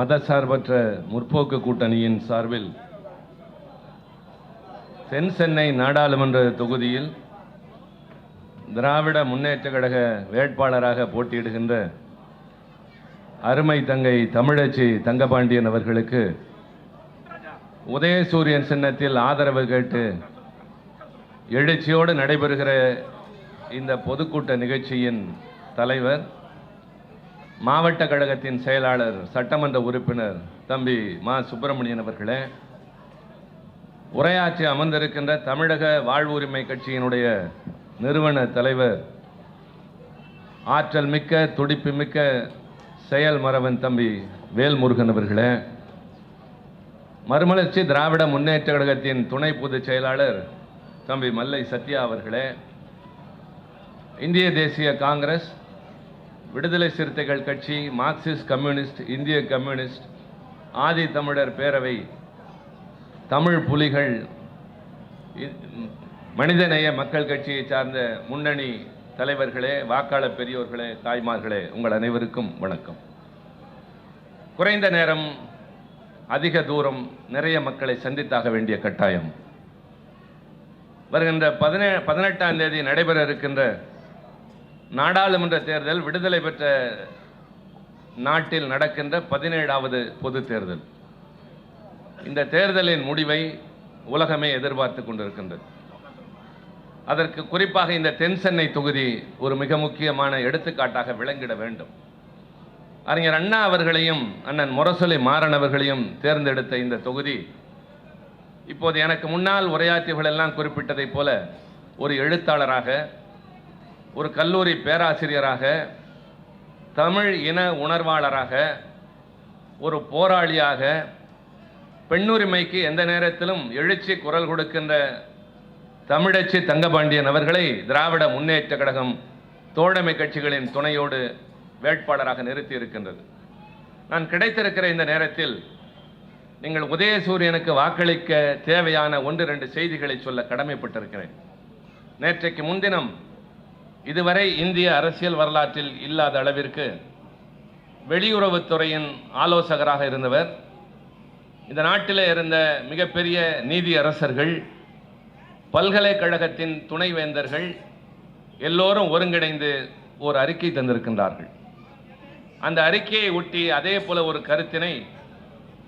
மதசார்பற்ற முற்போக்கு கூட்டணியின் சார்பில் தென் சென்னை நாடாளுமன்ற தொகுதியில் திராவிட முன்னேற்ற கழக வேட்பாளராக போட்டியிடுகின்ற அருமை தங்கை தமிழச்சி தங்கபாண்டியன் அவர்களுக்கு உதயசூரியன் சின்னத்தில் ஆதரவு கேட்டு எழுச்சியோடு நடைபெறுகிற இந்த பொதுக்கூட்ட நிகழ்ச்சியின் தலைவர் மாவட்ட கழகத்தின் செயலாளர் சட்டமன்ற உறுப்பினர் தம்பி மா. சுப்பிரமணியன் அவர்களே உரையாற்றி அமர்ந்திருக்கின்ற தமிழக வாழ்வுரிமை கட்சியினுடைய நிறுவன தலைவர் ஆற்றல் மிக்க துடிப்பு மிக்க செயல் மரவன் தம்பி வேல்முருகன் அவர்களே மறுமலர்ச்சி திராவிட முன்னேற்ற கழகத்தின் துணை பொதுச் செயலாளர் தம்பி மல்லை சத்யா அவர்களே இந்திய தேசிய Congress Viduthalai Chiruthaigal Katchi Marxist communist இந்திய கம்யூனிஸ்ட் ஆதி தமிழர் பேரவை தமிழ் புலிகள் இ- மனிதநேய மக்கள் கட்சியை சார்ந்த முன்னணி தலைவர்களே வாக்காளர் பெரியோர்களே தாய்மார்களே உங்கள் அனைவருக்கும் வணக்கம். குறைந்த நேரம் அதிக தூரம் நிறைய மக்களை சந்தித்தாக வேண்டிய கட்டாயம். வருகின்ற பதினே பதினெட்டாம் தேதி நடைபெற இருக்கின்ற நாடாளுமன்ற தேர்தல் விடுதலை பெற்ற நாட்டில் நடக்கின்ற பதினேழாவது பொது தேர்தல். இந்த தேர்தலின் முடிவை உலகமே எதிர்பார்த்து கொண்டிருக்கின்றது. அதற்கு குறிப்பாக இந்த தென் சென்னை தொகுதி ஒரு மிக முக்கியமான எடுத்துக்காட்டாக விளங்கிட வேண்டும். அறிஞர் அண்ணா அவர்களையும் அண்ணன் முரசொலி மாறன் அவர்களையும் தேர்ந்தெடுத்த இந்த தொகுதி இப்போது எனக்கு முன்னால் உரையாற்றியவர்கள் எல்லாம் குறிப்பிட்டதைப் போல ஒரு எழுத்தாளராக ஒரு கல்லூரி பேராசிரியராக தமிழ் இன உணர்வாளராக ஒரு போராளியாக பெண்ணுரிமைக்கு எந்த நேரத்திலும் எழுச்சி குரல் கொடுக்கின்ற தமிழச்சி தங்கபாண்டியன் அவர்களை திராவிட முன்னேற்ற கழகம் தோழமை கட்சிகளின் துணையோடு வேட்பாளராக நிறுத்தி இருக்கின்றது. நான் கிடைத்திருக்கிற இந்த நேரத்தில் நீங்கள் உதயசூரியனுக்கு வாக்களிக்க தேவையான ஒன்று ரெண்டு செய்திகளை சொல்ல கடமைப்பட்டிருக்கிறேன். நேற்றைக்கு முன்தினம் இதுவரை இந்திய அரசியல் வரலாற்றில் இல்லாத அளவிற்கு வெளியுறவுத்துறையின் ஆலோசகராக இருந்தவர் இந்த நாட்டில் இருந்த மிகப்பெரிய நீதி அரசர்கள் பல்கலைக்கழகத்தின் துணைவேந்தர்கள் எல்லோரும் ஒருங்கிணைந்து ஒரு அறிக்கை தந்திருக்கின்றார்கள். அந்த அறிக்கையை ஒட்டி அதே போல ஒரு கருத்தினை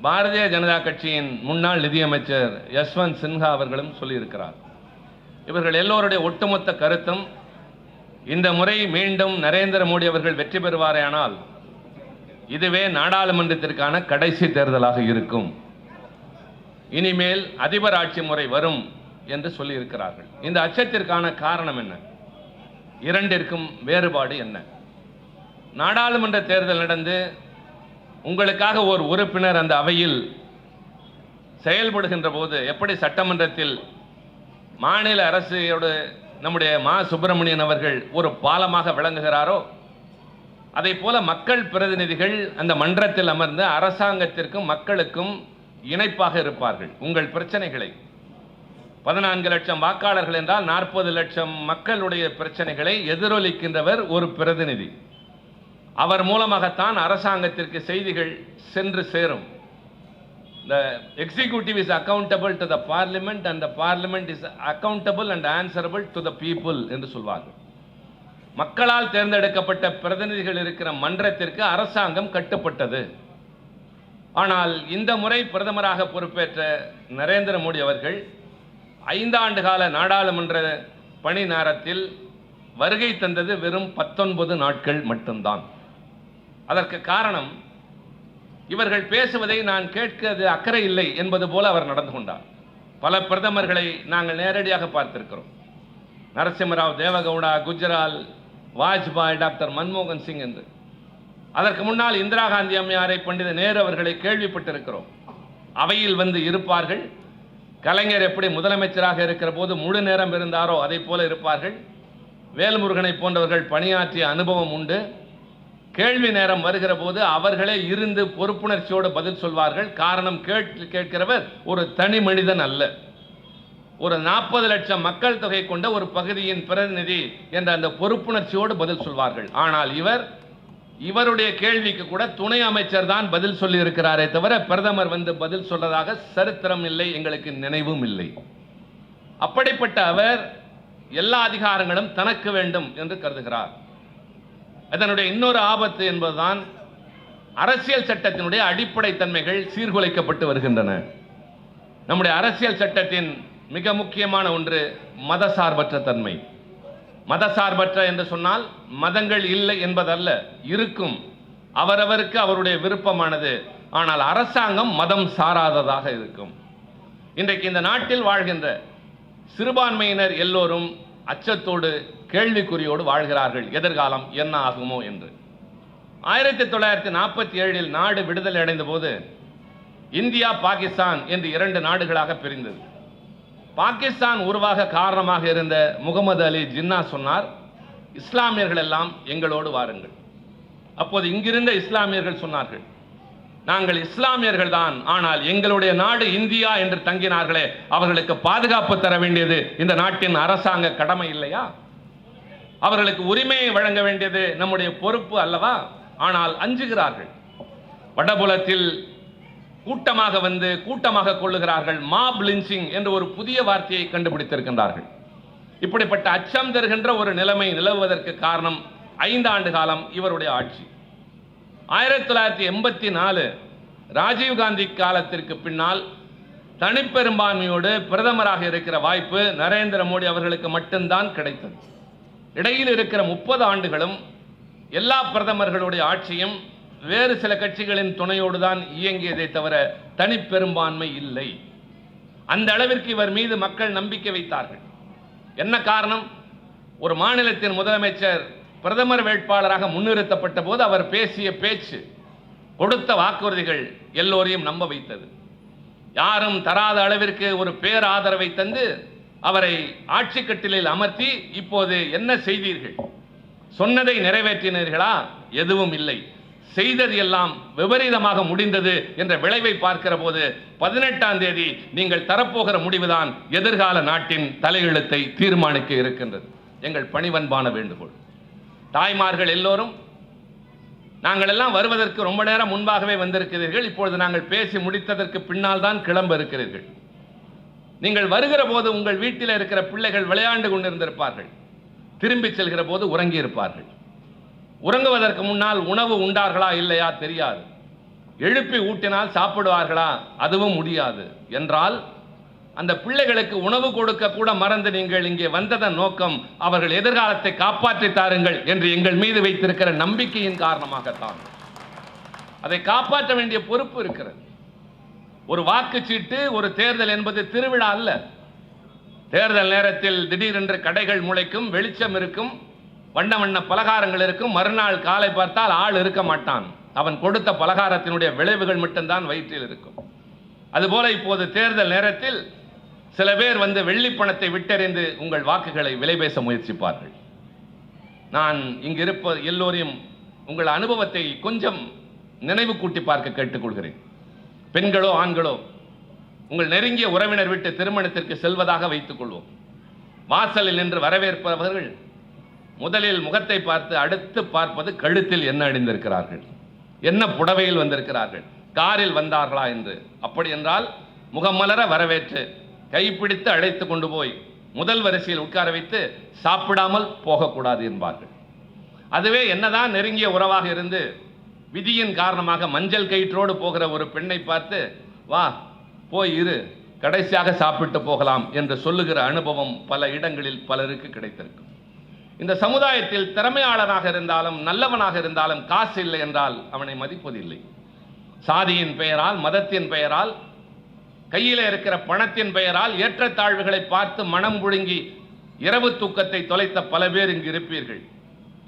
பாரதிய ஜனதா கட்சியின் முன்னாள் நிதியமைச்சர் யஷ்வந்த் சின்ஹா அவர்களும் சொல்லியிருக்கிறார். இவர்கள் எல்லோருடைய ஒட்டுமொத்த கருத்தும் இந்த முறை மீண்டும் நரேந்திர மோடி அவர்கள் வெற்றி பெறுவாரேயானால் இதுவே நாடாளுமன்றத்திற்கான கடைசி தேர்தலாக இருக்கும். இனிமேல் அதிபர் ஆட்சி முறை வரும் என்று சொல்லியிருக்கிறார்கள். இந்த அச்சத்திற்கான காரணம் என்ன? இரண்டிற்கும் வேறுபாடு என்ன? நாடாளுமன்ற தேர்தல் நடந்து உங்களுக்காக ஒரு உறுப்பினர் அந்த அவையில் செயல்படுகின்ற போது எப்படி சட்டமன்றத்தில் மாநில அரசோடு நம்முடைய மா சுப்பிரமணியன் அவர்கள் ஒரு பாலமாக விளங்குகிறாரோ? அதை போல மக்கள் பிரதிநிதிகள் அந்த மன்றத்தில் அமர்ந்து அரசாங்கத்திற்கும் மக்களுக்கும் இணைப்பாக இருப்பார்கள். உங்கள் பிரச்சனைகளை. பதினான்கு லட்சம் வாக்காளர்கள் என்றால் நாற்பது லட்சம் மக்களுடைய பிரச்சனைகளை எதிரொலிக்கின்றவர் ஒரு பிரதிநிதி. அவர் மூலமாகத்தான் அரசாங்கத்திற்கு செய்திகள் சென்று சேரும். The executive is accountable to the parliament and the parliament is accountable and answerable to the people என்று சொல்வாங்க மக்களால் தேர்ந்தெடுக்கப்பட்ட பிரதிநிதிகள் இருக்கிற மன்றத்திற்கு அரசாங்கம் கட்டுப்பட்டது. ஆனால் இந்த முறை பிரதமராக பொறுப்பேற்ற நரேந்திர மோடி அவர்கள் ஐந்தாண்டு கால நாடாளுமன்ற பணி நேரத்தில் வருகை தந்தது வெறும் பத்தொன்பது நாட்கள் மட்டும்தான். அதற்கு காரணம் இவர்கள் பேசுவதை நான் கேட்கிறது அக்கறை இல்லை என்பது போல அவர் நடந்து கொண்டார். பல பிரதமர்களை நாங்கள் நேரடியாக பார்த்திருக்கிறோம். நரசிம்மராவ் தேவகவுடா குஜ்ரால் வாஜ்பாய் டாக்டர் மன்மோகன் சிங் என்று. அதற்கு முன்னால் இந்திரா காந்தி அம்மையாரை பண்டித நேரு அவர்களை கேள்விப்பட்டிருக்கிறோம். அவையில் வந்து இருப்பார்கள். கலைஞர் எப்படி முதலமைச்சராக இருக்கிற போது முழு நேரம் இருந்தாரோ அதை போல இருப்பார்கள். வேல்முருகனை போன்றவர்கள் பணியாற்றிய அனுபவம் உண்டு. கேள்வி நேரம் வருகிற போது அவர்களே இருந்து பொறுப்புணர்ச்சியோடு பதில் சொல்வார்கள். காரணம் கேட்டு கேட்கிறவர் ஒரு தனி மனிதன் அல்ல. ஒரு நாற்பது லட்சம் மக்கள் தொகை கொண்ட ஒரு பகுதியின் பிரதிநிதி என்ற அந்த பொறுப்புணர்ச்சியோடு பதில் சொல்வார்கள். ஆனால் இவர் இவருடைய கேள்விக்கு கூட துணை அமைச்சர் தான் பதில் சொல்லி இருக்கிறாரே தவிர பிரதமர் வந்து பதில் சொல்றதாக சரித்திரம் இல்லை எங்களுக்கு நினைவும் இல்லை. அப்படிப்பட்ட அவர் எல்லா அதிகாரங்களும் தனக்கு வேண்டும் என்று கருதுகிறார். அதனுடைய இன்னொரு ஆபத்து என்பதுதான் அரசியல் சட்டத்தினுடைய அடிப்படை தன்மைகள் சீர்குலைக்கப்பட்டு வருகின்றன. நம்முடைய அரசியல் சட்டத்தின் மிக முக்கியமான ஒன்று மதசார்பற்ற தன்மை. மதசார்பற்ற என்று சொன்னால் மதங்கள் இல்லை என்பதல்ல இருக்கும். அவரவருக்கு அவருடைய விருப்பமானது. ஆனால் அரசாங்கம் மதம் சாராததாக இருக்கும். இன்றைக்கு இந்த நாட்டில் வாழ்கின்ற சிறுபான்மையினர் எல்லோரும் அச்சத்தோடு கேள்விக்குறியோடு வாழ்கிறார்கள். எதிர்காலம் என்ன ஆகுமோ என்று. ஆயிரத்தி தொள்ளாயிரத்தி நாற்பத்தி ஏழில் நாடு விடுதலை அடைந்த போது இந்தியா பாகிஸ்தான் என்று இரண்டு நாடுகளாக பிரிந்தது. பாகிஸ்தான் உருவாக காரணமாக இருந்த முகமது அலி ஜின்னா சொன்னார் இஸ்லாமியர்கள் எல்லாம் எங்களோடு வாருங்கள். அப்போது இங்கிருந்த இஸ்லாமியர்கள் சொன்னார்கள் நாங்கள் இஸ்லாமியர்கள் தான் ஆனால் எங்களுடைய நாடு இந்தியா என்று தங்கினார்களே அவர்களுக்கு பாதுகாப்பு தர வேண்டியது இந்த நாட்டின் அரசாங்க கடமை இல்லையா? அவர்களுக்கு உரிமையை வழங்க வேண்டியது நம்முடைய பொறுப்பு அல்லவா? ஆனால் அஞ்சுகிறார்கள். வடபுலத்தில் கூட்டமாக வந்து கூட்டமாக கொள்ளுகிறார்கள். மாப் லிஞ்சிங் என்று ஒரு புதிய வார்த்தையை கண்டுபிடித்திருக்கின்றார்கள். இப்படிப்பட்ட அச்சம் தருகின்ற ஒரு நிலைமை நிலவுவதற்கு காரணம் ஐந்து ஆண்டு காலம் இவருடைய ஆட்சி. ஆயிரத்தி தொள்ளாயிரத்தி எண்பத்தி நாலு ராஜீவ்காந்தி காலத்திற்கு பின்னால் தனிப்பெரும்பான்மையோடு பிரதமராக இருக்கிற வாய்ப்பு நரேந்திர மோடி அவர்களுக்கு மட்டும்தான் கிடைத்தது. இடையில் இருக்கிற முப்பது ஆண்டுகளும் எல்லா பிரதமர்களுடைய ஆட்சியும் வேறு சில கட்சிகளின் துணையோடு தான் இயங்கியதை தவிர தனிப்பெரும்பான்மை இல்லை. அந்த அளவிற்கு இவர் மீது மக்கள் நம்பிக்கை வைத்தார்கள். என்ன காரணம்? ஒரு மாநிலத்தின் முதலமைச்சர் பிரதமர் வேட்பாளராக முன்னிறுத்தப்பட்ட போது அவர் பேசிய பேச்சு கொடுத்த வாக்குறுதிகள் எல்லோரையும் நம்ப வைத்தது. யாரும் தராத அளவிற்கு ஒரு பேர் ஆதரவை தந்து அவரை ஆட்சி கட்டிலில் அமர்த்தி இப்போது என்ன செய்தீர்கள்? சொன்னதை நிறைவேற்றினீர்களா? எதுவும் இல்லை. செய்தது எல்லாம் விபரீதமாக முடிந்தது என்ற விளைவை பார்க்கிற போது பதினெட்டாம் தேதி நீங்கள் தரப்போகிற முடிவுதான் எதிர்கால நாட்டின் தலையெழுத்தை தீர்மானிக்க இருக்கின்றது. எங்கள் பணிவன்பான வேண்டுகோள். தாய்மார்கள் எல்லோரும் நாங்கள் எல்லாம் வருவதற்கு ரொம்ப நேரம் முன்பாகவே வந்திருக்கிறீர்கள். இப்பொழுது நாங்கள் பேசி முடித்ததற்கு பின்னால் தான் கிளம்ப இருக்கிறீர்கள். நீங்கள் வருகிற போது உங்கள் வீட்டில் இருக்கிற பிள்ளைகள் விளையாண்டு கொண்டிருந்திருப்பார்கள். திரும்பி செல்கிற போது உறங்கி இருப்பார்கள் உறங்குவதற்கு முன்னால் உணவு உண்டார்களா இல்லையா தெரியாது. எழுப்பி ஊட்டினால் சாப்பிடுவார்களா அதுவும் முடியாது. என்றால் அந்த பிள்ளைகளுக்கு உணவு கொடுக்க கூட மறந்து நீங்கள் இங்கே வந்ததன் நோக்கம் அவர்கள் எதிர்காலத்தை காப்பாற்றி தாருங்கள் என்று எங்கள் மீது வைத்திருக்கிற நம்பிக்கையின் காரணமாகத்தான். அதை காப்பாற்ற வேண்டிய பொறுப்பு இருக்கிறது. ஒரு வாக்குச்சீட்டு ஒரு தேர்தல் என்பது திருவிழா அல்ல. தேர்தல் நேரத்தில் திடீரென்று கடைகள் முளைக்கும் வெளிச்சம் இருக்கும் வண்ண வண்ண பலகாரங்கள் இருக்கும். மறுநாள் காலை பார்த்தால் ஆள் இருக்க மாட்டான். அவன் கொடுத்த பலகாரத்தினுடைய விளைவுகள் மட்டும்தான் வயிற்றில் இருக்கும். அதுபோல இப்போது தேர்தல் நேரத்தில் சில பேர் வந்து வெள்ளி பணத்தை விட்டறிந்து உங்கள் வாக்குகளை விலை பேச முயற்சிப்பார்கள். நான் இங்கு இருப்ப எல்லோரையும் உங்கள் அனுபவத்தை கொஞ்சம் நினைவு கூட்டி பார்க்க கேட்டுக்கொள்கிறேன். பெண்களோ ஆண்களோ உங்கள் நெருங்கிய உறவினர் வீட்டு திருமணத்திற்கு செல்வதாக வைத்துக் கொள்வோம் வாசலில் நின்று வரவேற்பவர்கள் முதலில் முகத்தை பார்த்து அடுத்து பார்ப்பது கழுத்தில் என்ன அணிந்திருக்கிறார்கள்? என்ன புடவையில் வந்திருக்கிறார்கள்? காரில் வந்தார்களா என்று. அப்படி என்றால் முகமலர வரவேற்று கைப்பிடித்து அழைத்து கொண்டு போய் முதல் வரிசையில் உட்கார வைத்து சாப்பிடாமல் போகக்கூடாது என்பார்கள். அதுவே என்னதான் நெருங்கிய உறவாக இருந்து விதியின் காரணமாக மஞ்சள் கயிற்றோடு போகிற ஒரு பெண்ணை பார்த்து வா போய் இரு கடைசியாக சாப்பிட்டு போகலாம் என்று சொல்லுகிற அனுபவம் பல இடங்களில் பலருக்கு கிடைத்திருக்கும். இந்த சமுதாயத்தில் திறமையாளனாக இருந்தாலும் நல்லவனாக இருந்தாலும் காசு இல்லை என்றால் அவனை மதிப்பதில்லை. சாதியின் பெயரால் மதத்தின் பெயரால் கையில் இருக்கிற பணத்தின் பெயரால் ஏற்றத்தாழ்வுகளை பார்த்து மனம் புழுங்கி இரவு தூக்கத்தை தொலைத்த பல பேர் இங்கு இருப்பீர்கள்.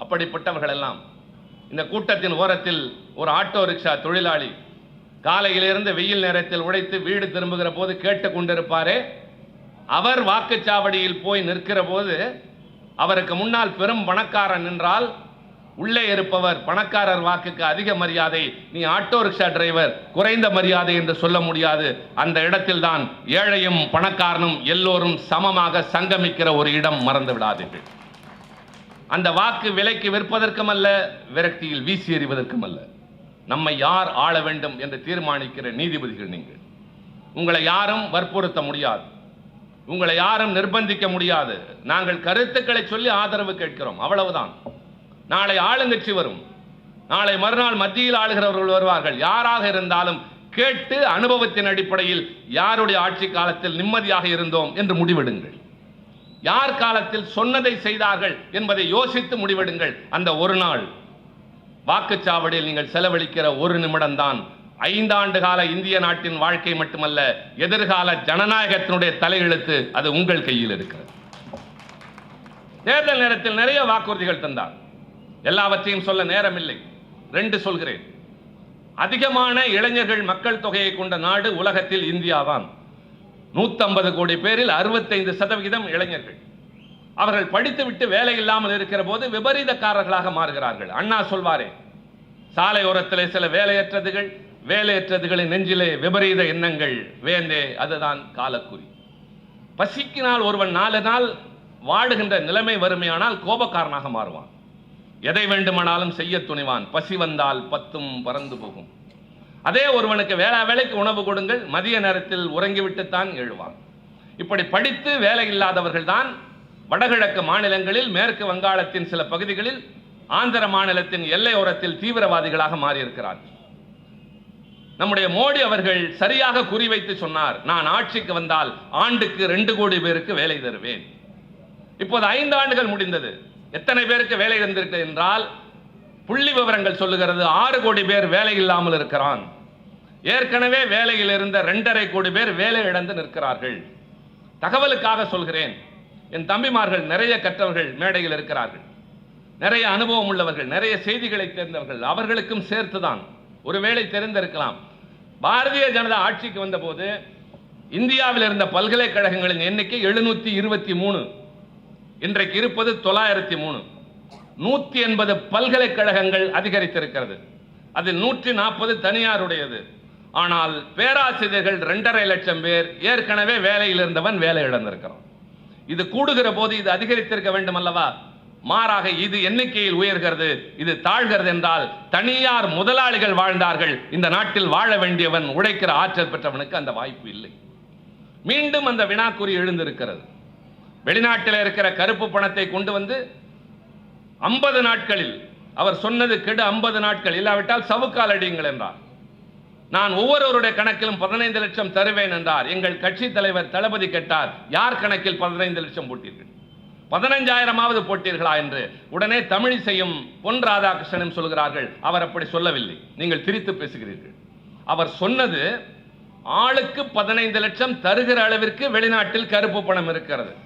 அப்படிப்பட்டவர்கள் எல்லாம் இந்த கூட்டத்தின் ஓரத்தில் ஒரு ஆட்டோ ரிக்ஷா தொழிலாளி காலையிலிருந்து வெயில் நேரத்தில் உழைத்து வீடு திரும்புகிற போது கேட்டு கொண்டிருப்பாரே அவர் வாக்குச்சாவடியில் போய் நிற்கிற போது அவருக்கு முன்னால் பெரும் பணக்காரன் நின்றால் உள்ளே இருப்பவர் பணக்காரர் வாக்குக்கு அதிக மரியாதை. நீ ஆட்டோ ரிக்ஷா டிரைவர் குறைந்த மரியாதை என்று சொல்ல முடியாது. அந்த இடத்தில்தான் ஏழையும் பணக்காரனும் எல்லோரும் சமமாக சங்கமிக்கிற ஒரு இடம் மறந்து விடாதீர்கள். அந்த வாக்கு விலைக்கு விற்பதற்கும் அல்ல விரக்தியில் வீசி எறிவதற்கும் அல்ல. நம்மை யார் ஆள வேண்டும் என்று தீர்மானிக்கிற நீதிபதிகள் நீங்கள். உங்களை யாரும் வற்புறுத்த முடியாது. உங்களை யாரும் நிர்பந்திக்க முடியாது. நாங்கள் கருத்துக்களை சொல்லி ஆதரவு கேட்கிறோம். அவ்வளவுதான். நாளை ஆளுங்கட்சி வரும். நாளை மறுநாள் மத்தியில் ஆளுகிறவர்கள் வருவார்கள். யாராக இருந்தாலும் கேட்டு அனுபவத்தின் அடிப்படையில் யாருடைய ஆட்சி காலத்தில் நிம்மதியாக இருந்தோம் என்று முடிவெடுங்கள். யார் காலத்தில் சொன்னதை செய்தார்கள் என்பதை யோசித்து முடிவெடுங்கள். அந்த ஒரு நாள். வாக்குச்சாவடியில் நீங்கள் செலவழிக்கிற ஒரு நிமிடம்தான். ஐந்தாண்டு கால இந்திய நாட்டின் வாழ்க்கை மட்டுமல்ல எதிர்கால ஜனநாயகத்தினுடைய தலையெழுத்து அது உங்கள் கையில் இருக்கிறது. தேர்தல் நேரத்தில் நிறைய வாக்குறுதிகள் தந்தார். எல்லாவற்றையும் சொல்ல நேரமில்லை. ரெண்டு சொல்கிறேன். அதிகமான இளைஞர்கள் மக்கள் தொகையை கொண்ட நாடு உலகத்தில் இந்தியாதான் நூத்தம்பது கோடி பேரில் அறுபத்தைந்து சதவிகிதம் இளைஞர்கள். அவர்கள் படித்துவிட்டு வேலை இல்லாமல் இருக்கிற போது விபரீதக்காரர்களாக மாறுகிறார்கள். அண்ணா சொல்வாரே சாலையோரத்தில் சில வேலையற்றதுகள் வேலையற்றதுகளின் நெஞ்சிலே விபரீத எண்ணங்கள் வேந்தே அதுதான் காலக்குறி. பசிக்கினால் ஒருவன் நாலு நாள் வாடுகின்ற நிலைமை வறுமையானால் கோபக்காரனாக மாறுவான். எதை வேண்டுமானாலும் செய்ய துணிவான். பசி வந்தால் பத்தும் பறந்து போகும். அதே ஒருவனுக்கு வேளா வேலைக்கு உணவு கொடுங்கள் மதிய நேரத்தில் உறங்கிவிட்டுத்தான் எழுவான். இப்படி படித்து வேலை இல்லாதவர்கள் தான் வடகிழக்கு மாநிலங்களில் மேற்கு வங்காளத்தின் சில பகுதிகளில் ஆந்திர மாநிலத்தின் எல்லையோரத்தில் தீவிரவாதிகளாக மாறியிருக்கிறார்கள். நம்முடைய மோடி அவர்கள் சரியாக குறிவைத்து சொன்னார் நான் ஆட்சிக்கு வந்தால் ஆண்டுக்கு ரெண்டு கோடி பேருக்கு வேலை தருவேன். இப்போது ஐந்து ஆண்டுகள் முடிந்தது. எத்தனை பேருக்கு வேலை இருந்திருக்கு என்றால் புள்ளி விவரங்கள் சொல்லுகிறது ஆறு கோடி பேர் வேலை இல்லாமல் இருக்கிறான். ஏற்கனவே வேலையில் இருந்த ரெண்டரை கோடி பேர் வேலை இழந்து நிற்கிறார்கள். தகவலுக்காக சொல்கிறேன். என் தம்பிமார்கள் நிறைய கற்றவர்கள் மேடையில் இருக்கிறார்கள். நிறைய அனுபவம் உள்ளவர்கள் நிறைய செய்திகளை தெரிந்தவர்கள் அவர்களுக்கும் சேர்த்துதான். ஒருவேளை தெரிந்திருக்கலாம். பாரதிய ஜனதா ஆட்சிக்கு வந்தபோது இந்தியாவில் இருந்த பல்கலைக்கழகங்களின் எண்ணிக்கை எழுநூத்தி இருபத்தி மூணு. இன்றைக்கு இருப்பது தொள்ளாயிரத்தி மூணு. நூற்றி எண்பது பல்கலைக்கழகங்கள் அதிகரித்திருக்கிறது. அதில் நூற்றி நாற்பது தனியாருடையது. ஆனால் பேராசிரியர்கள் ரெண்டரை லட்சம் பேர் ஏற்கனவே வேலையில் இருந்தவன் வேலை இழந்திருக்கிறான். இது கூடுகிற போது இது அதிகரித்திருக்க வேண்டும் அல்லவா மாறாக இது எண்ணிக்கையில் உயர்கிறது. இது தாழ்கிறது என்றால் தனியார் முதலாளிகள் வாழ்ந்தார்கள். இந்த நாட்டில் வாழ வேண்டியவன் உழைக்கிற ஆற்றல் பெற்றவனுக்கு அந்த வாய்ப்பு இல்லை. மீண்டும் அந்த வினாக்குறி எழுந்திருக்கிறது. வெளிநாட்டில் இருக்கிற கருப்பு பணத்தை கொண்டு வந்து ஐம்பது நாட்களில் அவர் சொன்னது கெடு ஐம்பது நாட்கள். இல்லாவிட்டால் சவுக்கால் அடியுங்கள் என்றார். நான் ஒவ்வொருவருடைய கணக்கிலும் பதினைந்து லட்சம் தருவேன் என்றார். எங்கள் கட்சி தலைவர் தளபதி கேட்டார் யார் கணக்கில் பதினைந்து லட்சம் போட்டீர்கள்? பதினைஞ்சாயிரமாவது போட்டீர்களா? என்று. உடனே தமிழிசையும் பொன் ராதாகிருஷ்ணனும் சொல்கிறார்கள் அவர் அப்படி சொல்லவில்லை. நீங்கள் திரித்து பேசுகிறீர்கள். அவர் சொன்னது ஆளுக்கு பதினைந்து லட்சம் தருகிற அளவிற்கு வெளிநாட்டில் கருப்பு பணம் இருக்கிறது.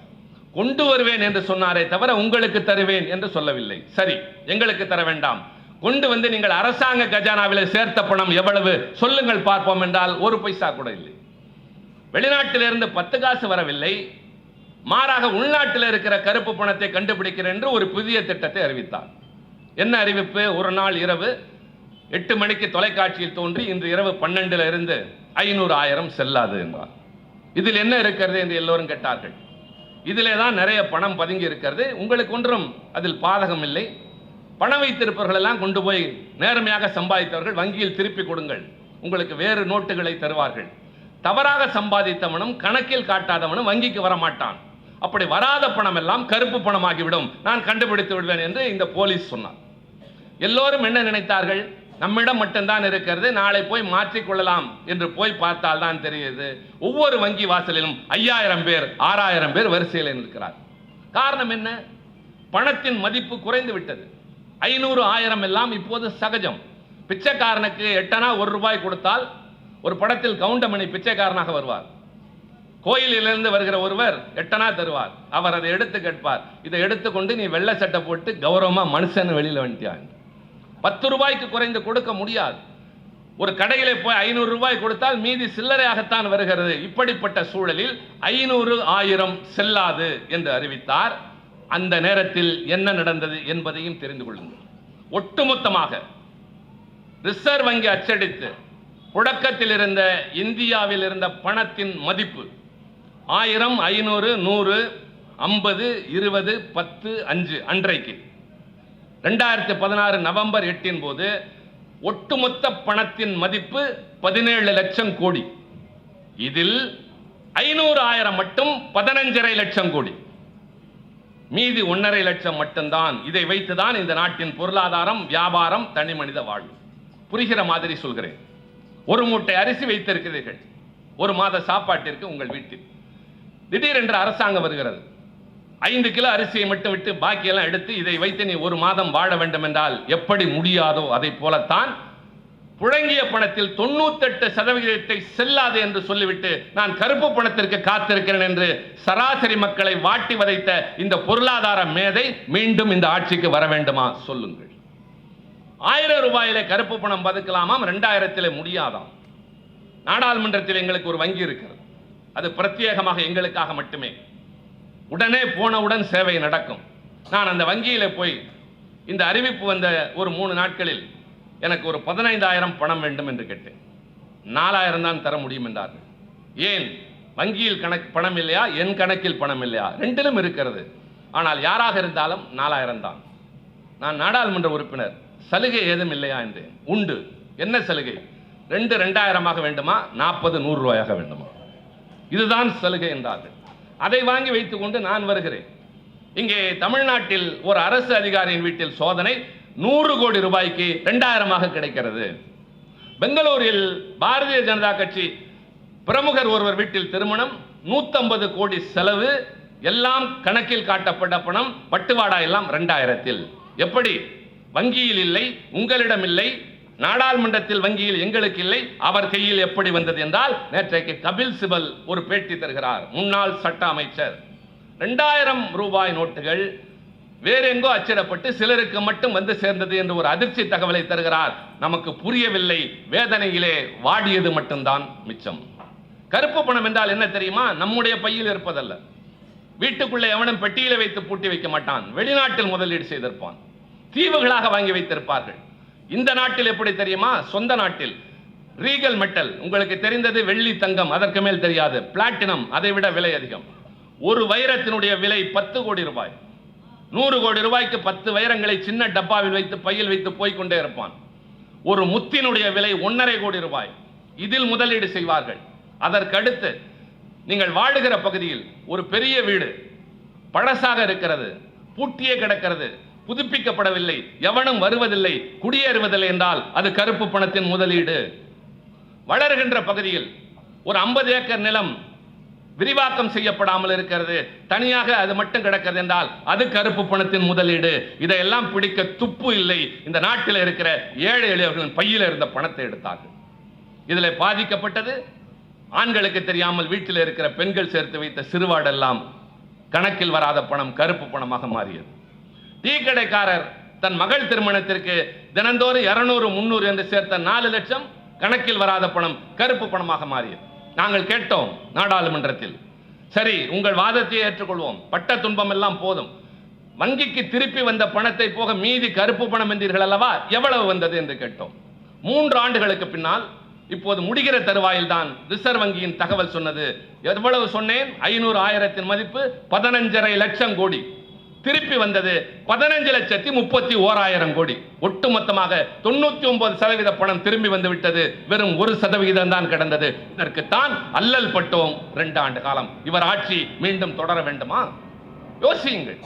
கொண்டு வருவேன் என்று சொன்னாரே தவிர உங்களுக்கு தருவேன் என்று சொல்லவில்லை. சரி எங்களுக்கு தர வேண்டாம். கொண்டு வந்து நீங்கள் அரசாங்க கஜானாவில் சேர்த்த பணம் எவ்வளவு? சொல்லுங்கள் பார்ப்போம் என்றால் ஒரு பைசா கூட இல்லை. வெளிநாட்டிலிருந்து பத்து காசு வரவில்லை. மாறாக உள்நாட்டில் இருக்கிற கருப்பு பணத்தை கண்டுபிடிக்கிறேன் என்று ஒரு புதிய திட்டத்தை அறிவித்தார். என்ன அறிவிப்பு? ஒரு நாள் இரவு எட்டு மணிக்கு தொலைக்காட்சியில் தோன்றி இன்று இரவு பன்னெண்டுல இருந்து ஐநூறு ஆயிரம் செல்லாது என்றார். இதில் என்ன இருக்கிறது என்று எல்லோரும் கேட்டார்கள். இதிலே தான் நிறைய பணம் பதுங்கி இருக்கிறது. உங்களுக்கு ஒன்றும் அதில் பாதகம் இல்லை. பணம் வைத்திருப்பவர்கள் எல்லாம் கொண்டு போய் நேர்மையாக சம்பாதித்தவர்கள் வங்கியில் திருப்பி கொடுங்கள். உங்களுக்கு வேறு நோட்டுகளை தருவார்கள். தவறாக சம்பாதித்தவனும் கணக்கில் காட்டாதவனும் வங்கிக்கு வரமாட்டான். அப்படி வராத பணம் எல்லாம் கருப்பு பணமாகிவிடும். நான் கண்டுபிடித்து விடுவேன் என்று இந்த போலீஸ் சொன்னார். எல்லோரும் என்ன நினைத்தார்கள்? நம்மிடம் மட்டும்தான் இருக்கிறது நாளை போய் மாற்றிக்கொள்ளலாம் என்று போய் பார்த்தால் தான் தெரியுது. ஒவ்வொரு வங்கி வாசலிலும் ஐயாயிரம் பேர் ஆறாயிரம் பேர் வரிசையில் நிற்கிறார். காரணம் என்ன? பணத்தின் மதிப்பு குறைந்து விட்டது. ஐநூறு ஆயிரம் எல்லாம் இப்போது சகஜம். பிச்சைக்காரனுக்கு எட்டனா ஒரு ரூபாய் கொடுத்தால் ஒரு படத்தில் கவுண்டமணி பிச்சைக்காரனாக வருவார். கோயிலிலிருந்து வருகிற ஒருவர் எட்டனா தருவார். அவர் அதை எடுத்து கேட்பார். இதை எடுத்துக்கொண்டு நீ வெள்ளை சட்டை போட்டு கௌரவமாக மனுஷன் வெளியில் வந்துட்டான் பத்து ரூபாய்க்கு குறைந்து கொடுக்க முடியாது. ஒரு கடையிலே போய் ஐநூறு ரூபாய் கொடுத்தால் மீதி சில்லறையாகத்தான் வருகிறது. இப்படிப்பட்ட சூழலில் ஐநூறு ஆயிரம் செல்லாது என்று அறிவித்தார். அந்த நேரத்தில் என்ன நடந்தது என்பதையும் தெரிந்து கொள்ளுங்கள். ஒட்டுமொத்தமாக ரிசர்வ் வங்கி அச்சடித்து புழக்கத்தில் இருந்த இந்தியாவில் இருந்த பணத்தின் மதிப்பு ஆயிரம் ஐநூறு நூறு ஐம்பது இருபது பத்து அஞ்சு அன்றைக்கு ரெண்டாயிரத்தி பதினாறு நவம்பர் எட்டின் போது ஒட்டுமொத்த பணத்தின் மதிப்பு பதினேழு லட்சம் கோடி. இதில் ஐநூறு ஆயிரம் மட்டும் பதினஞ்சரை லட்சம் கோடி. மீதி ஒன்றரை லட்சம் மட்டும்தான். இதை வைத்துதான் இந்த நாட்டின் பொருளாதாரம் வியாபாரம் தனி மனித வாழ்வு. புரிகிற மாதிரி சொல்கிறேன். ஒரு மூட்டை அரிசி வைத்திருக்கிறீர்கள். ஒரு மாத சாப்பாட்டிற்கு உங்கள் வீட்டில். திடீரென்று அரசாங்கம் வருகிறது. ஐந்து கிலோ அரிசியை மட்டும் விட்டு பாக்கியெல்லாம் எடுத்து இதை வைத்து நீ ஒரு மாதம் வாழ வேண்டும் என்றால் எப்படி முடியாதோ அதை போலத்தான் புழங்கிய பணத்தில் தொண்ணூத்தெட்டு சதவிகிதத்தை செல்லாது என்று சொல்லிவிட்டு நான் கருப்பு பணத்திற்கு காத்திருக்கிறேன் என்று சராசரி மக்களை வாட்டி வதைத்த இந்த பொருளாதார மேதை மீண்டும் இந்த ஆட்சிக்கு வர வேண்டுமா? சொல்லுங்கள். ஆயிரம் ரூபாயிலே கருப்பு பணம் பதுக்கலாமாம்? ரெண்டாயிரத்திலே முடியாதாம். நாடாளுமன்றத்தில் எங்களுக்கு ஒரு வங்கி இருக்கிறது. அது பிரத்யேகமாக எங்களுக்காக மட்டுமே. உடனே போனவுடன் சேவை நடக்கும். நான் அந்த வங்கியில் போய் இந்த அறிவிப்பு வந்த ஒரு மூணு நாட்களில் எனக்கு ஒரு பதினைந்தாயிரம் பணம் வேண்டும் என்று கேட்டேன். நாலாயிரம் தான் தர முடியும் என்றார்கள். ஏன்? வங்கியில் கணக்கு பணம் இல்லையா? என் கணக்கில் பணம் இல்லையா? ரெண்டிலும் இருக்கிறது. ஆனால் யாராக இருந்தாலும் நாலாயிரம் தான். நான் நாடாளுமன்ற உறுப்பினர். சலுகை ஏதும் இல்லையா என்றேன். உண்டு. என்ன சலுகை? ரெண்டு ரெண்டாயிரமாக வேண்டுமா? நாற்பது நூறு ரூபாயாக வேண்டுமா? இதுதான் சலுகை என்றார்கள். அதை வாங்கி வைத்துக்கொண்டு நான் வருகிறேன். இங்கே தமிழ்நாட்டில் ஒரு அரசு அதிகாரியின் வீட்டில் சோதனை நூறு கோடி ரூபாய்க்கு ரெண்டாயிரமாக கிடைக்கிறது. பெங்களூரில் பாரதிய ஜனதா கட்சி பிரமுகர் ஒருவர் வீட்டில் திருமணம் 150 கோடி செலவு எல்லாம் கணக்கில் காட்டப்பட்ட பணம் பட்டுவாடா எல்லாம் ரெண்டாயிரத்தில். எப்படி? வங்கியில் இல்லை உங்களிடம் இல்லை நாடாளுமன்றத்தில் வங்கியில் எங்களுக்கு இல்லை. அவர் கையில் எப்படி வந்தது என்றால் நேற்றைக்கு கபில் சிபல் ஒரு பேட்டி தருகிறார். முன்னாள் சட்ட அமைச்சர். ரெண்டாயிரம் ரூபாய் நோட்டுகள் வேறெங்கோ அச்சிடப்பட்டு சிலருக்கு மட்டும் வந்து சேர்ந்தது என்று ஒரு அதிர்ச்சி தகவலை தருகிறார். நமக்கு புரியவில்லை. வேதனையிலே வாடியது மட்டும்தான் மிச்சம். கருப்பு பணம் என்றால் என்ன தெரியுமா? நம்முடைய பையில் இருப்பதல்ல. வீட்டுக்குள்ளே எவனும் பெட்டியில வைத்து பூட்டி வைக்க மாட்டான். வெளிநாட்டில் முதலீடு செய்திருப்பான். தீவுகளாக வாங்கி வைத்திருப்பார்கள். இந்த நாட்டில் எப்படி தெரியுமா? சொந்த நாட்டில். ரீகல் மெட்டல் உங்களுக்கு தெரிந்தது வெள்ளி தங்கம் அதற்கு மேல் தெரியாது. பிளாட்டினம் அதை விட விலை அதிகம். ஒரு வைரத்தினுடைய விலை பத்து கோடி ரூபாய். நூறு கோடி ரூபாய்க்கு பத்து வைரங்களை சின்ன டப்பாவில் வைத்து பையில் வைத்து போய்க்கொண்டே இருப்பான். ஒரு முத்தினுடைய விலை ஒன்றரை கோடி ரூபாய். இதில் முதலீடு செய்வார்கள். அதற்கடுத்து நீங்கள் வாழுகிற பகுதியில் ஒரு பெரிய வீடு. பழசாக இருக்கிறது. பூட்டியே கிடக்கிறது. புதுப்பிக்கப்படவில்லை. எவனும் வருவதில்லை குடியேறுவதில்லை என்றால் அது கருப்பு பணத்தின் முதலீடு. வளர்கின்ற பகுதியில் ஒரு 50 ஏக்கர் நிலம் விரிவாக்கம் செய்யப்படாமல் இருக்கிறது. தனியாக அது மட்டும் கிடக்கிறது என்றால் அது கருப்பு பணத்தின் முதலீடு. இதையெல்லாம் பிடிக்க துப்பு இல்லை. இந்த நாட்டில் இருக்கிற ஏழை எளியவர்களின் பையில் இருந்த பணத்தை எடுத்தார்கள். இதில் பாதிக்கப்பட்டது. ஆண்களுக்கு தெரியாமல் வீட்டில் இருக்கிற பெண்கள் சேர்த்து வைத்த சிறுவாடெல்லாம் கணக்கில் வராத பணம் கருப்பு பணமாக மாறியது. டீ கடைக்காரர் தன் மகள் திருமணத்திற்கு தினந்தோறும் இருநூறு முந்நூறு என்று சேர்த்த நாலு லட்சம் கணக்கில் வராத பணம் கருப்பு பணமாக மாறியது. நாங்கள் கேட்டோம் நாடாளுமன்றத்தில். சரி உங்கள் வாதத்தை ஏற்றுக்கொள்வோம். பட்ட துன்பம் எல்லாம் போதும். வங்கிக்கு திருப்பி வந்த பணத்தை போக மீதி கருப்பு பணம் என்றீர்கள் அல்லவா? எவ்வளவு வந்தது என்று கேட்டோம். மூன்று ஆண்டுகளுக்கு பின்னால் இப்போது முடிகிற தருவாயில் தான் ரிசர்வ் வங்கியின் தகவல் சொன்னது. எவ்வளவு சொன்னேன்? ஐநூறு ஆயிரத்தின் மதிப்பு பதினஞ்சரை லட்சம் கோடி. திருப்பி வந்தது பதினஞ்சு லட்சத்தி முப்பத்தி ஓராயிரம் கோடி. ஒட்டுமொத்தமாக தொண்ணூத்தி ஒன்பது சதவீத பணம் திரும்பி வந்து விட்டது. வெறும் ஒரு சதவிகிதம் தான் கிடந்தது. இதற்குத்தான் அல்லல் பட்டோம். ரெண்டு ஆண்டு காலம். இவர் ஆட்சி மீண்டும் தொடர வேண்டுமா? யோசியுங்கள்.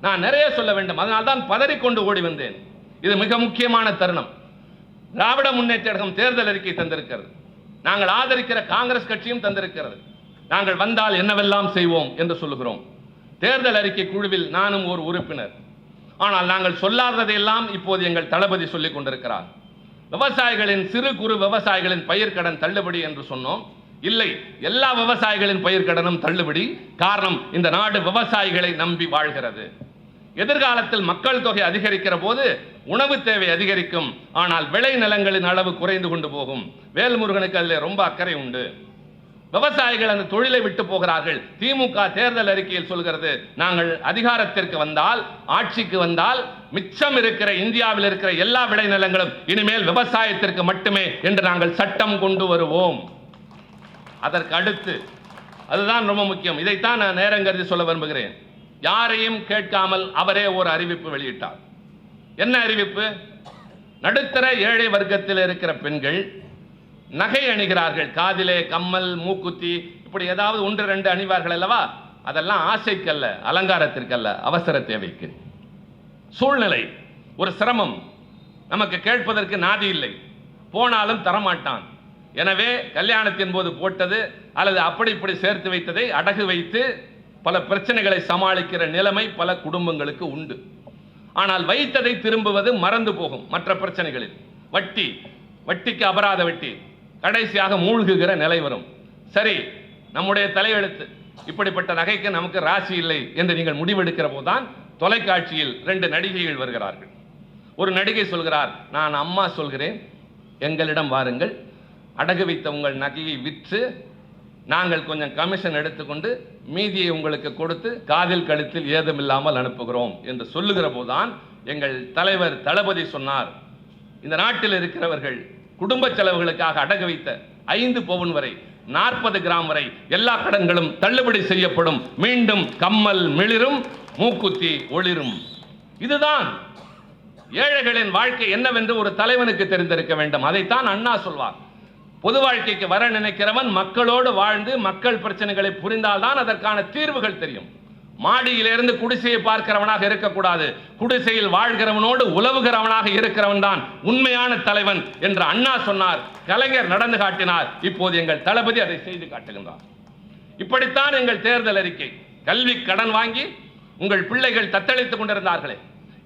நான் நிறைய சொல்ல வேண்டும். அதனால்தான் பதறிக்கொண்டு ஓடி வந்தேன். இது மிக முக்கியமான தருணம். திராவிட முன்னேற்ற கழகம் தேர்தல் அறிக்கை தந்திருக்கிறது. நாங்கள் ஆதரிக்கிற காங்கிரஸ் கட்சியும் தந்திருக்கிறது. நாங்கள் வந்தால் என்னவெல்லாம் செய்வோம் என்று சொல்லுகிறோம். தேர்தல் அறிக்கை குழுவில் நானும் ஒரு உறுப்பினர். ஆனால் நாங்கள் சொல்லாததையெல்லாம் இப்போது எங்கள் தளபதி சொல்லிக் கொண்டிருக்கிறார். விவசாயிகளின் சிறு குறு விவசாயிகளின் பயிர்க்கடன் தள்ளுபடி என்று சொன்னோம். இல்லை எல்லா விவசாயிகளின் பயிர்க்கடனும் தள்ளுபடி காரணம் இந்த நாடு விவசாயிகளை நம்பி வாழ்கிறது. எதிர்காலத்தில் மக்கள் தொகை அதிகரிக்கிற போது உணவு தேவை அதிகரிக்கும். ஆனால் விளை நிலங்களின் அளவு குறைந்து கொண்டு போகும். வேல்முருகனுக்கு அதில் ரொம்ப அக்கறை உண்டு. விவசாயிகள் அந்த தொழிலை விட்டு போகிறார்கள். திமுக தேர்தல் அறிக்கையில் சொல்கிறது நாங்கள் அதிகாரத்திற்கு வந்தால் ஆட்சிக்கு வந்தால் மிச்சம் இருக்கிற இந்தியாவில் இருக்கிற எல்லா விளைநிலங்களும் இனிமேல் விவசாயத்திற்கு மட்டுமே என்று நாங்கள் சட்டம் கொண்டு வருவோம். அதற்கு அடுத்து அதுதான் ரொம்ப முக்கியம். இதைத்தான் நான் நேரம் கருதி சொல்ல விரும்புகிறேன். யாரையும் கேட்காமல் அவரே ஒரு அறிவிப்பு வெளியிட்டார். என்ன அறிவிப்பு? நடுத்தர ஏழை வர்க்கத்தில் இருக்கிற பெண்கள் நகை அணிகிறார்கள். காதிலே கம்மல் மூக்குத்தி இப்படி ஏதாவது ஒன்று ரெண்டு அணிவார்கள் அல்லவா? அதெல்லாம் ஆசைக்கல்ல அலங்காரத்திற்கல்ல அவசர தேவைக்கு. சூழ்நிலை ஒரு சிரமம். நமக்கு கேட்பதற்கு நாதி இல்லை. போனாலும் தரமாட்டான். எனவே கல்யாணத்தின் போது போட்டது அல்லது அப்படி இப்படி சேர்த்து வைத்ததை அடகு வைத்து பல பிரச்சனைகளை சமாளிக்கிற நிலைமை பல குடும்பங்களுக்கு உண்டு. ஆனால் வைத்ததை திரும்புவது மறந்து போகும் மற்ற பிரச்சனைகளில். வட்டி வட்டிக்கு அபராத வட்டி. கடைசியாக மூழ்குகிற நிலை வரும். சரி நம்முடைய தலையெழுத்து. இப்படிப்பட்ட நகைக்கு நமக்கு ராசி இல்லை என்று நீங்கள் முடிவெடுக்கிற போதுதான் தொலைக்காட்சியில் ரெண்டு நடிகைகள் வருகிறார்கள். ஒரு நடிகை சொல்கிறார் நான் அம்மா சொல்கிறேன். எங்களிடம் வாருங்கள். அடகு வைத்த உங்கள் நகையை விற்று நாங்கள் கொஞ்சம் கமிஷன் எடுத்துக்கொண்டு மீதியை உங்களுக்கு கொடுத்து காதில் கழுத்தில் ஏதுமில்லாமல் அனுப்புகிறோம் என்று சொல்லுகிற போதுதான் எங்கள் தலைவர் தளபதி சொன்னார். இந்த நாட்டில் இருக்கிறவர்கள் குடும்ப செலவுகளுக்காக அடகு வைத்த ஐந்து பவுன் வரை நாற்பது கிராம் வரை எல்லா கடன்களும் தள்ளுபடி செய்யப்படும். மீண்டும் கம்மல் மிளிரும் மூக்குத்தி ஒளிரும். இதுதான் ஏழைகளின் வாழ்க்கை என்னவென்று ஒரு தலைவனுக்கு தெரிந்திருக்க வேண்டும். அதைத்தான் அண்ணா சொல்வார். பொது வாழ்க்கைக்கு வர நினைக்கிறவன் மக்களோடு வாழ்ந்து மக்கள் பிரச்சனைகளை புரிந்தால்தான் அதற்கான தீர்வுகள் தெரியும். மாடியிலிருந்து குடிசையை பார்க்கிறவனாக இருக்கக்கூடாது. குடிசையில் வாழ்கிறவனோடு உலவுகிறவனாக இருக்கிறவன் தான் உண்மையான தலைவன் என்று அண்ணா சொன்னார் கலைஞர் நடந்து காட்டினார். இப்போது எங்கள் தளபதி அதை செய்து காட்டுகின்றார். இப்படித்தான் எங்கள் தேர்தல் அறிக்கை. கல்வி கடன் வாங்கி உங்கள் பிள்ளைகள் தத்தளித்துக் கொண்டிருந்தார்களே.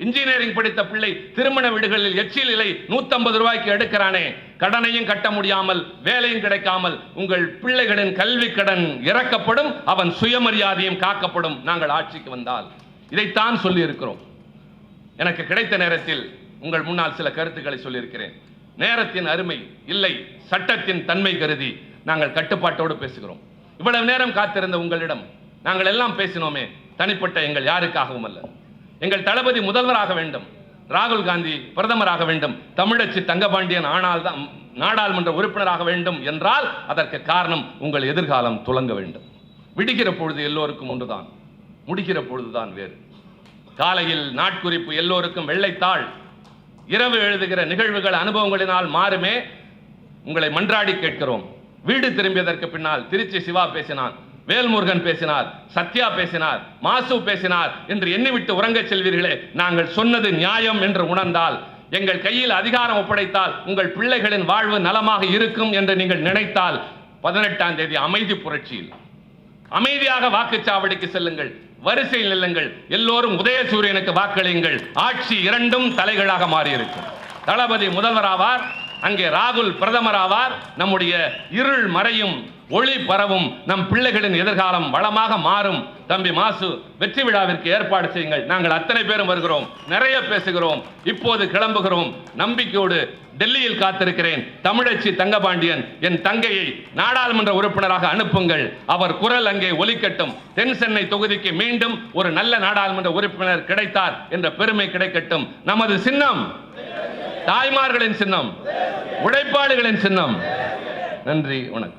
இன்ஜினியரிங் படித்த பிள்ளை திருமண வீடுகளில் எச்சில் இலை 150 ரூபாய்க்கு எடுக்கிறானே. கடனையும் கட்ட முடியாமல் வேலையும் கிடைக்காமல் உங்கள் பிள்ளைகளின் கல்வி கடன் இறக்கப்படும் அவன் சுயமரியாதையும் காக்கப்படும். நாங்கள் ஆட்சிக்கு வந்தால் இதைத்தான் சொல்லி இருக்கிறோம் எனக்கு கிடைத்த நேரத்தில் உங்கள் முன்னால் சில கருத்துக்களை சொல்லியிருக்கிறேன். நேரத்தின் அருமை இல்லை சட்டத்தின் தன்மை கருதி நாங்கள் கட்டுப்பாட்டோடு பேசுகிறோம். இவ்வளவு நேரம் காத்திருந்த உங்களிடம் நாங்கள் எல்லாம் பேசினோமே தனிப்பட்ட எங்கள் யாருக்காகவும் அல்ல. எங்கள் தளபதி முதல்வராக வேண்டும். ராகுல் காந்தி பிரதமராக வேண்டும். தமிழச்சி தங்கபாண்டியன் ஆனால் தான் நாடாளுமன்ற உறுப்பினராக வேண்டும் என்றால் அதற்கு காரணம் உங்கள் எதிர்காலம் துலங்க வேண்டும். விடுகிற பொழுது எல்லோருக்கும் ஒன்றுதான். முடிகிற பொழுதுதான் வேறு. காலையில் நாட்குறிப்பு எல்லோருக்கும் வெள்ளைத்தாள். இரவு எழுதுகிற நிகழ்வுகள் அனுபவங்களினால் மாறுமே. உங்களை மன்றாடி கேட்கிறோம். வீடு திரும்பியதற்கு பின்னால் திருச்சி சிவா பேசினான். வேல்முருகன் பேசினார் சத்யா பேசினார் மாசு பேசினார் என்று எண்ணிவிட்டு உறங்கச் செல்வீர்களே நாங்கள் சொன்னது நியாயம் என்று உணர்ந்தால் எங்கள் கையில் அதிகாரம் ஒப்படைத்தால் உங்கள் பிள்ளைகளின் வாழ்வு நலமாக இருக்கும் என்று நீங்கள் நினைத்தால் பதினெட்டாம் தேதி அமைதி புரட்சியில். அமைதியாக வாக்குச்சாவடிக்கு செல்லுங்கள் வரிசையில் நில்லுங்கள் எல்லோரும் உதயசூரியனுக்கு வாக்களியுங்கள். ஆட்சி இரண்டும் தலைகளாக மாறியிருக்கும். தளபதி முதல்வராவார் அங்கே ராகுல் பிரதமராவார் நம்முடைய இருள் மறையும் ஒளி பரவும் நம் பிள்ளைகளின் எதிர்காலம் வளமாக மாறும். தம்பி மாசு வெற்றி விழாவிற்கு ஏற்பாடு செய்யுங்கள். நாங்கள் அத்தனை பேரும் வருகிறோம். நிறைய பேசுகிறோம். இப்போது கிளம்புகிறோம். நம்பிக்கையோடு டெல்லியில் காத்திருக்கிறேன். தமிழச்சி தங்கபாண்டியன் என் தங்கையை நாடாளுமன்ற உறுப்பினராக அனுப்புங்கள். அவர் குரல் அங்கே ஒலிக்கட்டும். தென் சென்னை தொகுதிக்கு மீண்டும் ஒரு நல்ல நாடாளுமன்ற உறுப்பினர் கிடைத்தார் என்ற பெருமை கிடைக்கட்டும். நமது சின்னம் தாய்மார்களின் சின்னம் உழைப்பாளிகளின் சின்னம். நன்றி வணக்கம்.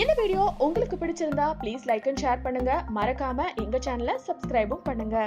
இந்த வீடியோ உங்களுக்கு பிடிச்சிருந்தா ப்ளீஸ் லைக் அண்ட் ஷேர் பண்ணுங்க. மறக்காம எங்க சேனலை சப்ஸ்கிரைபும் பண்ணுங்க.